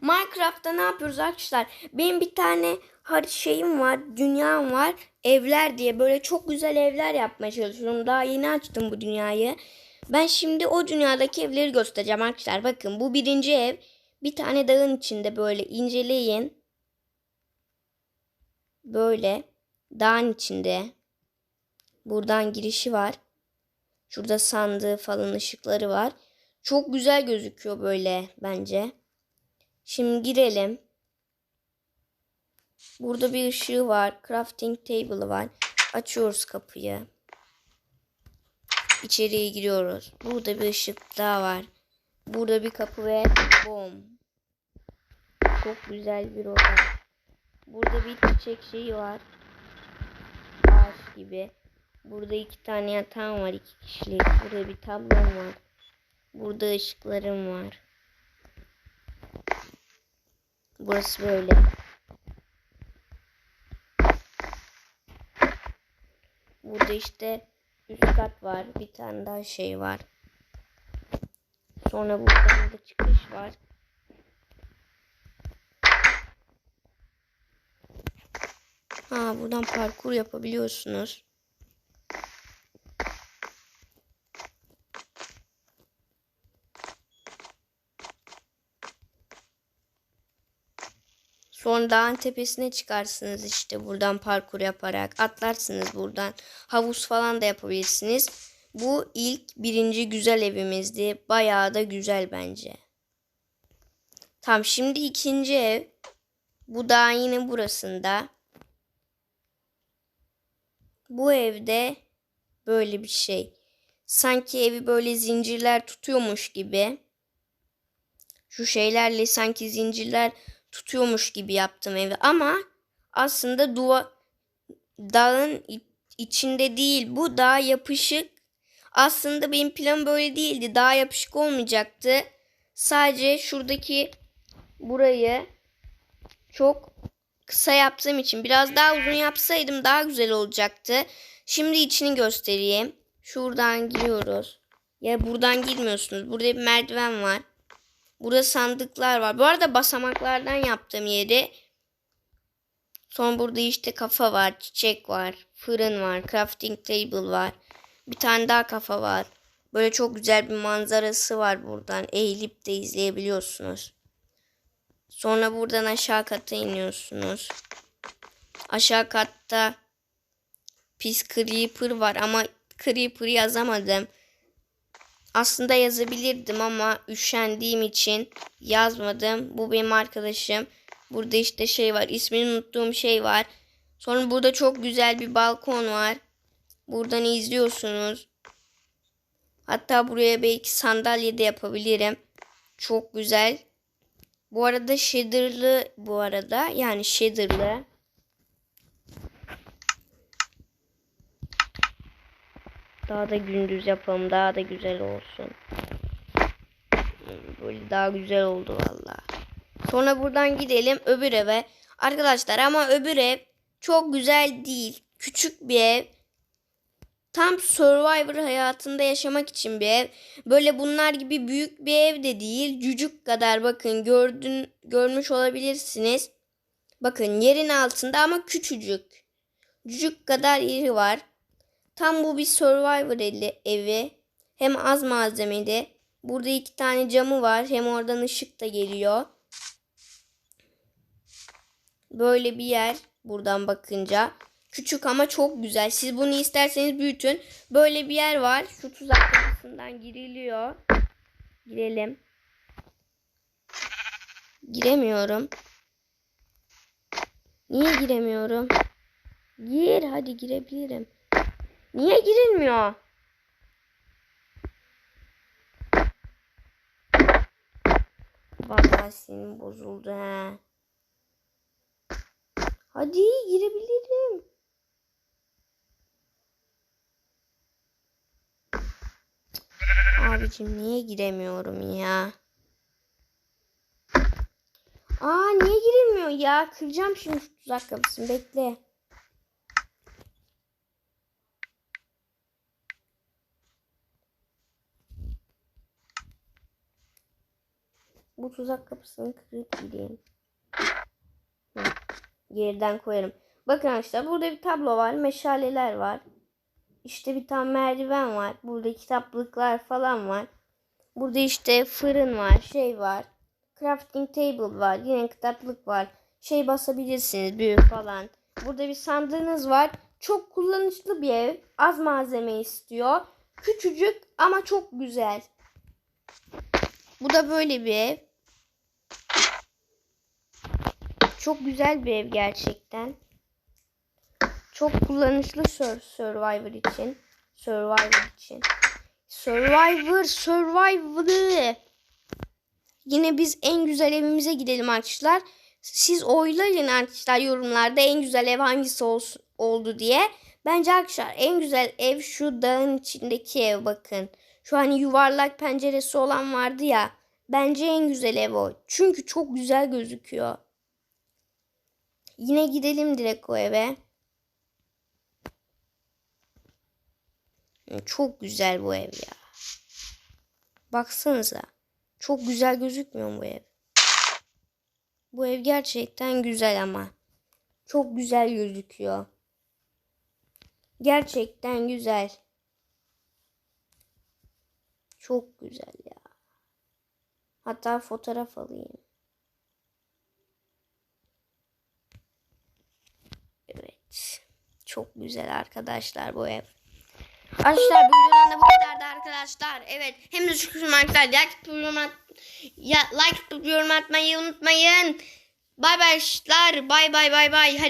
Minecraft'ta ne yapıyoruz arkadaşlar? Benim bir tane şeyim var, dünyam var. Evler diye böyle çok güzel evler yapmaya çalışıyorum. Daha yeni açtım bu dünyayı. Ben şimdi o dünyadaki evleri göstereceğim arkadaşlar. Bakın bu birinci ev. Bir tane dağın içinde böyle inceleyin. Böyle dağın içinde. Buradan girişi var. Şurada sandığı falan ışıkları var. Çok güzel gözüküyor böyle bence. Şimdi girelim. Burada bir ışığı var. Crafting table'ı var. Açıyoruz kapıyı. İçeriye giriyoruz. Burada bir ışık daha var. Burada bir kapı ve bom. Çok güzel bir oda. Burada bir çiçek şeyi var. Ağaç gibi. Burada iki tane yatağım var iki kişilik. Burada bir tablom var. Burada ışıklarım var. Burası böyle. Burada işte üst kat var. Bir tane daha şey var. Sonra buradan da çıkış var. Ha buradan parkur yapabiliyorsunuz. Sonra dağın tepesine çıkarsınız işte buradan parkur yaparak. Atlarsınız buradan. Havuz falan da yapabilirsiniz. Bu ilk birinci güzel evimizdi. Bayağı da güzel bence. Tamam şimdi ikinci ev. Bu dağın yine burasında. Bu evde böyle bir şey. Sanki evi böyle zincirler tutuyormuş gibi. Şu şeylerle sanki zincirler tutuyormuş gibi yaptım evi ama aslında duva dağın içinde değil bu dağ yapışık. Aslında benim planım böyle değildi. Dağ yapışık olmayacaktı. Sadece şuradaki burayı çok kısa yaptığım için biraz daha uzun yapsaydım daha güzel olacaktı. Şimdi içini göstereyim. Şuradan giriyoruz. Ya buradan girmiyorsunuz. Burada bir merdiven var. Burada sandıklar var. Bu arada basamaklardan yaptığım yeri. Son burada işte kafa var, çiçek var, fırın var, crafting table var. Bir tane daha kafa var. Böyle çok güzel bir manzarası var buradan. Eğilip de izleyebiliyorsunuz. Sonra buradan aşağı kata iniyorsunuz. Aşağı katta pis creeper var ama creeper yazamadım. Aslında yazabilirdim ama üşendiğim için yazmadım. Bu benim arkadaşım. Burada işte şey var. İsmini unuttuğum şey var. Sonra burada çok güzel bir balkon var. Buradan izliyorsunuz. Hatta buraya belki sandalye de yapabilirim. Çok güzel. Bu arada shader'lı bu arada. Yani shader'lı. Daha da gündüz yapalım. Daha da güzel olsun. Böyle daha güzel oldu valla. Sonra buradan gidelim öbür eve. Arkadaşlar ama öbür ev çok güzel değil. Küçük bir ev. Tam Survivor hayatında yaşamak için bir ev. Böyle bunlar gibi büyük bir ev de değil. Cücük kadar bakın gördün görmüş olabilirsiniz. Bakın yerin altında ama küçücük. Cücük kadar yeri var. Tam bu bir Survivor eli, evi. Hem az malzemeli. Burada iki tane camı var. Hem oradan ışık da geliyor. Böyle bir yer buradan bakınca. Küçük ama çok güzel. Siz bunu isterseniz büyütün. Böyle bir yer var. Şu tuzak kapısından giriliyor. Girelim. Giremiyorum. Niye giremiyorum? Gir hadi girebilirim. Niye girilmiyor? Vallahi senin bozuldu he. Hadi girebilirim. Abicim niye giremiyorum ya? Aa niye girilmiyor ya? Kıracağım şimdi şu tuzak kapısını bekle. Bu tuzak kapısını kırıp gideyim. Hı. Geriden koyarım. Bakın arkadaşlar burada bir tablo var. Meşaleler var. İşte bir tane merdiven var. Burada kitaplıklar falan var. Burada işte fırın var. Şey var. Crafting table var. Yine kitaplık var. Şey basabilirsiniz. Büyük falan. Burada bir sandığınız var. Çok kullanışlı bir ev. Az malzeme istiyor. Küçücük ama çok güzel. Bu da böyle bir ev. Çok güzel bir ev gerçekten. Çok kullanışlı Sur- Survivor için. Survivor için. Survivor, Survivor. Yine biz en güzel evimize gidelim arkadaşlar. Siz oylayın arkadaşlar yorumlarda en güzel ev hangisi olsun, oldu diye. Bence arkadaşlar en güzel ev şu dağın içindeki ev bakın. Şu hani yuvarlak penceresi olan vardı ya. Bence en güzel ev o. Çünkü çok güzel gözüküyor. Yine gidelim direkt o eve. Çok güzel bu ev ya. Baksanıza. Çok güzel gözükmüyor bu ev? Bu ev gerçekten güzel ama. Çok güzel gözüküyor. Gerçekten güzel. Çok güzel ya. Hatta fotoğraf alayım. Evet. Çok güzel arkadaşlar bu ev. Arkadaşlar bu videodan da bu kadardı arkadaşlar. Evet. Hem de şükür arkadaşlar. Like yorum, at ya, like yorum atmayı unutmayın. Bay bay arkadaşlar. Bay bay bay bay. Hadi